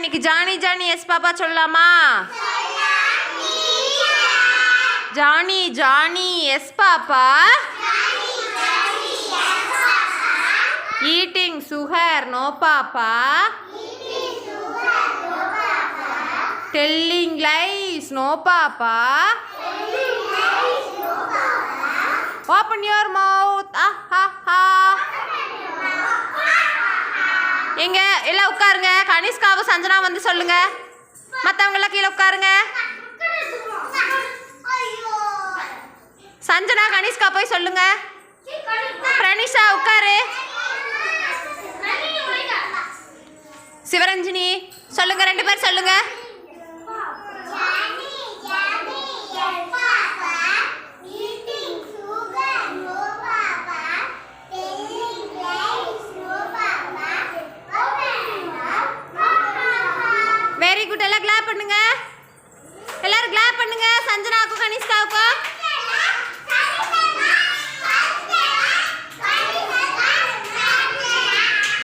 இன்னைக்கு Johnny Johnny yes papa சொல்லலாமா? Johnny Johnny yes papa? Eating sugar no papa? Telling lies no papa? Open your mouth ஆஹா எங்க எல்லாம் உட்காருங்க. கனிஷ்காவும் உட்காருங்க. மற்றவங்களாம் கீழே உட்காருங்க. சஞ்சனா கனிஷ்கா போய் சொல்லுங்க. பிரனிஷா உட்காரு. சிவரஞ்சினி சொல்லுங்க ரெண்டு பேர் சொல்லுங்க. எல்லாம் கிளாப் பண்ணுங்க. எல்லாரும் கிளாப் பண்ணுங்க. சஞ்சனாவுக்கும் கனிஷ்காவுக்கும்.